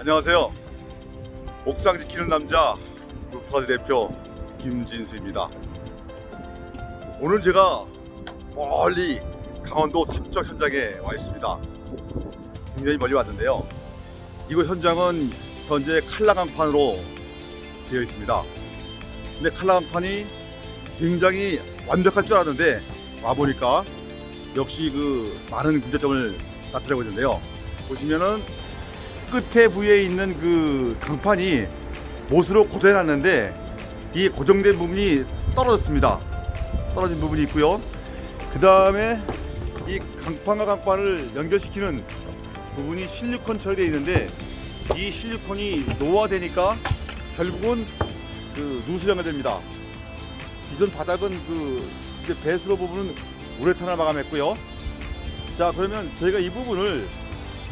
안녕하세요. 옥상 지키는 남자 루파드 대표 김진수입니다. 오늘 제가 멀리 강원도 삼척 현장에 와 있습니다. 굉장히 멀리 왔는데요. 이곳 현장은 현재 칼라강판으로 되어 있습니다. 근데 칼라강판이 굉장히 완벽할 줄 알았는데 와보니까 역시 그 많은 문제점을 나타내고 있는데요. 보시면은 끝에 부위에 있는 그 강판이 못으로 고정해놨는데 이 고정된 부분이 떨어졌습니다. 떨어진 부분이 있고요. 그 다음에 이 강판과 강판을 연결시키는 부분이 실리콘 처리되어 있는데 이 실리콘이 노화되니까 결국은 그 누수 연결됩니다. 기존 바닥은 그 이제 배수로 부분은 우레탄을 마감했고요. 자 그러면 저희가 이 부분을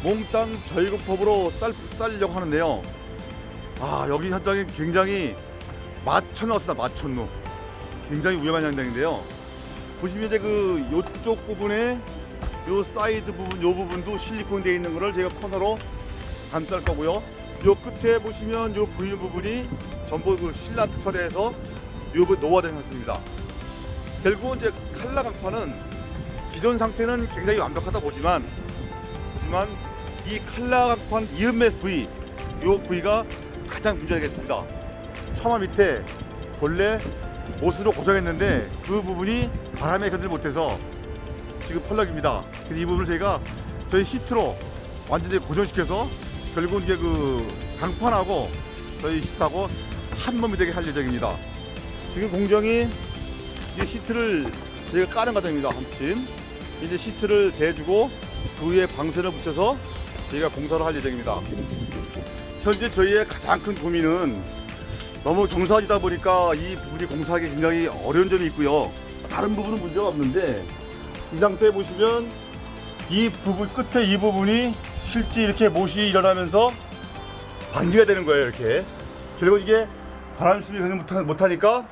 몽땅 절급법으로 쌀, 쌀려고 하는데요. 아 여기 현장이 굉장히 마천루 같습니다. 마천루. 굉장히 위험한 현장인데요. 보시면 이제 그 요쪽 부분에 요 사이드 부분 요 부분도 실리콘 되어 있는 거를 제가 코너로 감쌀 거고요. 요 끝에 보시면 요 보이는 부분이 전부 그 실란트 처리해서 요 부분 노화된 상태입니다. 결국은 이제 칼라 강판은 기존 상태는 굉장히 완벽하다 보지만 하지만 이 칼라 강판 이음매 부위 요 부위가 가장 문제겠습니다. 처마 밑에 본래 못으로 고정했는데 그 부분이 바람에 견디지 못해서 지금 펄럭입니다. 그래서 이 부분을 저희가 저희 히트로 완전히 고정시켜서 결국은 이게 그 강판하고 저희 시트하고 한 몸이 되게 할 예정입니다. 지금 공정이 이제 시트를 저희가 까는 과정입니다. 한팀 이제 시트를 대주고 그 위에 방선을 붙여서 저희가 공사를 할 예정입니다. 현재 저희의 가장 큰 고민은 너무 정사지다 보니까 이 부분이 공사하기 굉장히 어려운 점이 있고요. 다른 부분은 문제가 없는데 이 상태에 보시면 이 부분 끝에 이 부분이 실제 이렇게 못이 일어나면서 반기가 되는 거예요. 이렇게 그리고 이게 바람 수비 그냥 못하- 못하니까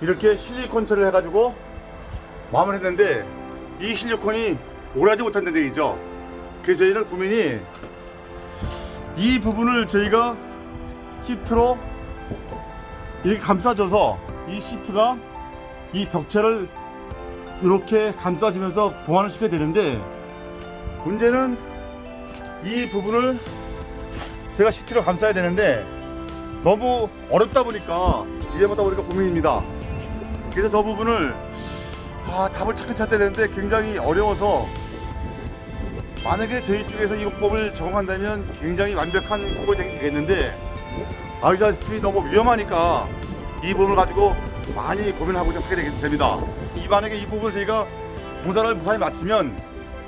이렇게 실리콘 처리를 해가지고 마무리 했는데 이 실리콘이 오래하지 못한 데이죠. 그래서 저희는 고민이 이 부분을 저희가 시트로 이렇게 감싸줘서 이 시트가 이 벽체를 이렇게 감싸지면서 보완을 시켜야 되는데 문제는 이 부분을 제가 시트로 감싸야 되는데 너무 어렵다 보니까 이해보다 보니까 고민입니다. 그래서 저 부분을 아, 답을 찾긴 찾아야 되는데 굉장히 어려워서 만약에 저희 쪽에서 이 요법을 적용한다면 굉장히 완벽한 요법이 되겠는데 아시다시피 너무 위험하니까 이 부분을 가지고 많이 고민하고 하게 되게 됩니다. 이 만약에 이 부분을 저희가 공사를 무사히 마치면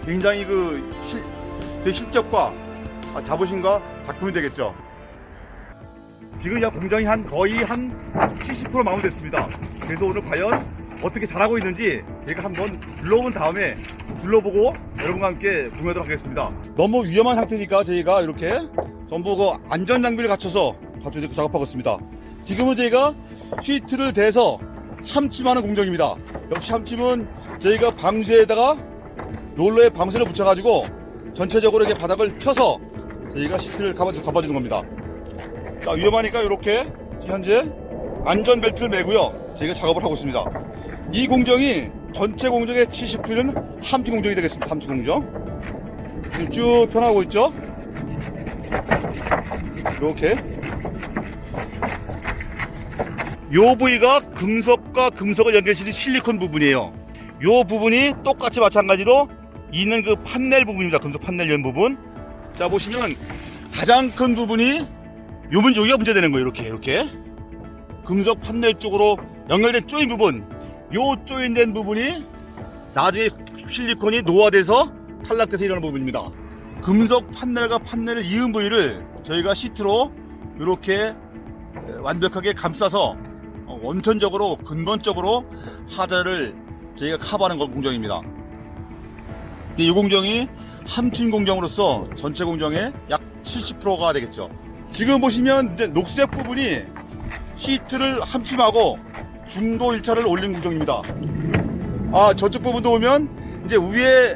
굉장히 그 실, 제 실적과 아, 자부심과 작품이 되겠죠. 지금 야 공장이 한 거의 한 70% 마무리됐습니다. 그래서 오늘 과연 어떻게 잘하고 있는지 제가 한번 둘러본 다음에 둘러보고 여러분과 함께 공유하도록 하겠습니다. 너무 위험한 상태니까 저희가 이렇게 전부 그 안전 장비를 갖춰서 갖춰서 작업하고 있습니다. 지금은 저희가 시트를 대서 함침하는 공정입니다. 역시 함침은 저희가 방수에다가 롤러에 방수를 붙여가지고 전체적으로 이렇게 바닥을 펴서 저희가 시트를 감아주, 감아주는 겁니다. 자, 위험하니까 이렇게 현재 안전벨트를 매고요. 저희가 작업을 하고 있습니다. 이 공정이 전체 공정의 70%는 함침 공정이 되겠습니다. 함침 공정. 쭉 펴나가고 있죠? 이렇게. 요 부위가 금속과 금속을 연결시키는 실리콘 부분이에요. 요 부분이 똑같이 마찬가지로 있는 그 판넬 부분입니다. 금속 판넬 연 부분. 자, 보시면 가장 큰 부분이 요 문, 여기가 문제되는 거예요. 이렇게, 이렇게. 금속 판넬 쪽으로 연결된 조인 부분. 요 조인된 부분이 나중에 실리콘이 노화돼서 탈락돼서 일어나는 부분입니다. 금속 판넬과 판넬을 이은 부위를 저희가 시트로 이렇게 완벽하게 감싸서 어, 원천적으로 근본적으로 하자를 저희가 커버하는 거- 공정입니다. 이 공정이 함침 공정으로서 전체 공정의 약 70%가 되겠죠. 지금 보시면 녹색 부분이 시트를 함침하고 중도 1차를 올린 공정입니다. 아 저쪽 부분도 보면 이제 위에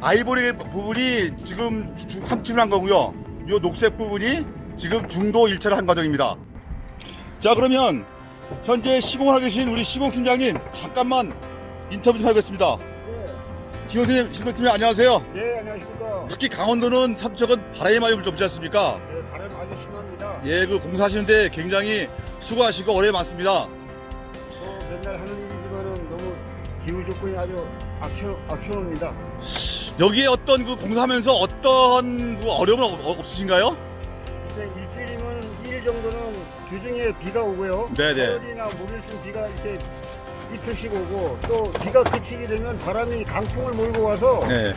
아이보리 부분이 지금 주- 함침을 한 거고요. 요 녹색 부분이 지금 중도 1차를 한 과정입니다. 자 그러면 현재 시공을 하고 계신 우리 시공 팀장님 잠깐만 인터뷰 좀 하겠습니다. 시공 팀, 시공 팀장 안녕하세요. 네, 안녕하십니까. 특히 강원도는 삼척은 바람이 많이 불지 않습니까? 네, 바람 아주 심합니다. 예, 그 공사하시는데 굉장히 수고하시고 어려이 많습니다. 뭐 맨날 하는 일이지만은 너무 기후 조건이 아주 악천, 악천합니다. 여기에 어떤 그 공사하면서 어떤 그 어려움은 없- 없으신가요? 글쎄 일주일이면 2일 정도는 주중에 비가 오고요. 네네. 화요일이나 목요일쯤 비가 이렇게 이틀씩 오고 또 비가 그치게 되면 바람이 강풍을 몰고 와서 네,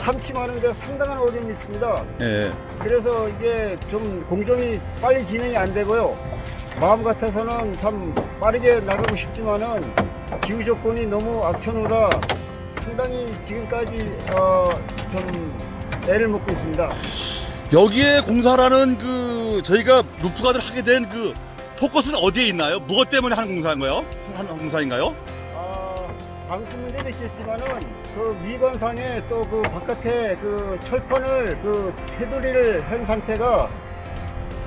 함침하는데 상당한 어려움이 있습니다. 네. 그래서 이게 좀 공정이 빨리 진행이 안 되고요. 마음 같아서는 참 빠르게 나가고 싶지만은 기후 조건이 너무 악천후라 상당히 지금까지 어, 좀 애를 먹고 있습니다. 여기에 공사라는 그 저희가 루프가드를 하게 된 그 포커스는 어디에 있나요? 무엇 때문에 하는 공사인가요? 하는 공사인가요? 아, 방수 문제도 있겠지만은 그 미관상에 또 그 바깥에 그 철판을 그 테두리를 한 상태가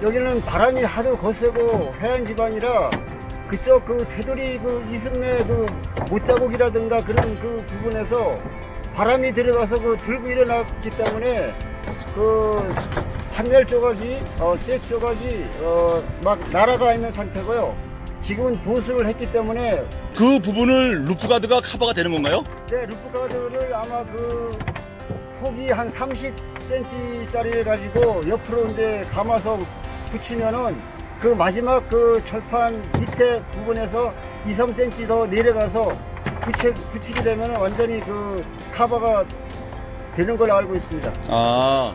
여기는 바람이 하도 거세고 해안 지방이라 그쪽 그 테두리 그 이슬매 그 못자국이라든가 그런 그 부분에서 바람이 들어가서 그 들고 일어났기 때문에 그 판넬 조각이 어셋 조각이 어막 날아가 있는 상태고요. 지금은 보수를 했기 때문에 그 부분을 루프가드가 커버가 되는 건가요? 네, 루프 가드를 아마 그 폭이 한 30cm짜리를 가지고 옆으로 이제 감아서 붙이면은 그 마지막 그 철판 밑에 부분에서 2, 3cm 더 내려가서 붙이, 붙이게 되면 완전히 그 카바가 되는 걸로 알고 있습니다. 아,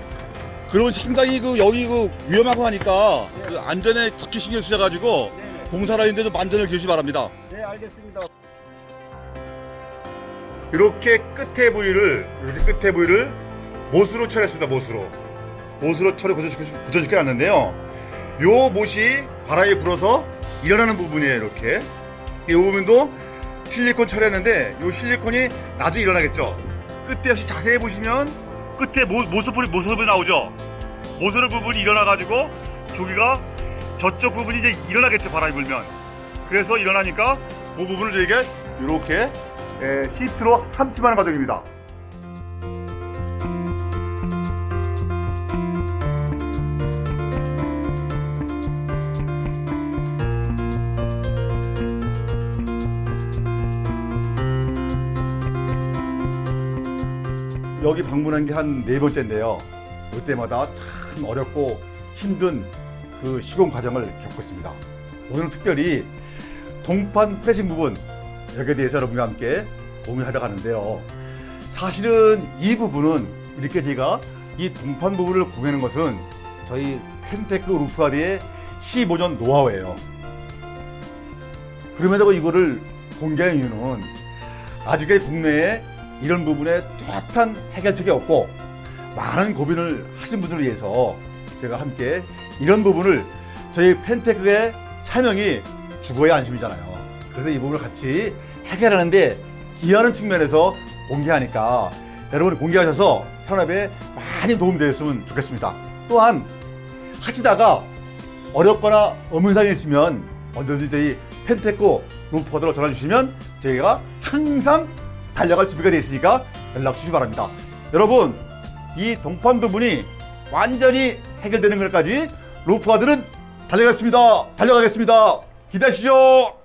그러면 상당히 그 여기 그 위험하고 하니까 그 안전에 특히 신경 쓰셔가지고 네, 하는데도 만전을 기우시 바랍니다. 네 알겠습니다. 이렇게 끝에 부위를 이렇게 끝에 부위를 못으로 처리했습니다. 못으로 못으로 처리 고정시켜 놨는데요. 요 못이 바람이 불어서 일어나는 부분이에요. 이렇게 이 부분도 실리콘 처리했는데 요 실리콘이 나중에 일어나겠죠. 끝에 역시 자세히 보시면 끝에 모, 모습이 모습이 나오죠. 모습 부분이 일어나 가지고 저기가 저쪽 부분이 이제 일어나겠죠. 바람이 불면 그래서 일어나니까 그 부분을 저희가 이렇게 에, 시트로 함침하는 과정입니다. 여기 방문한 게 한 네 번째인데요. 그때마다 참 어렵고 힘든 그 시공 과정을 겪고 있습니다. 오늘은 특별히 동판 프레싱 부분 여기에 대해서 여러분과 함께 공유하려고 하는데요. 사실은 이 부분은 이렇게 제가 이 동판 부분을 공유하는 것은 저희 펜테크 루프가드의 15년 노하우예요. 그럼에도 이거를 공개한 이유는 아직까지 국내에 이런 부분에 뚜렷한 해결책이 없고 많은 고민을 하신 분들을 위해서 제가 함께 이런 부분을 저희 펜테크의 사명이 주거의 안심이잖아요. 그래서 이 부분을 같이 해결하는데 기여하는 측면에서 공개하니까 여러분 공개하셔서 현업에 많이 도움되었으면 좋겠습니다. 또한 하시다가 어렵거나 의문사항이 있으면 언제든지 저희 펜테코 루프코드로 전화 주시면 저희가 항상 달려갈 준비가 되어 있으니까 연락 주시기 바랍니다. 여러분 이 동판 부분이 완전히 해결되는 것까지 루프가드는 달려가겠습니다. 달려가겠습니다. 기대하시죠.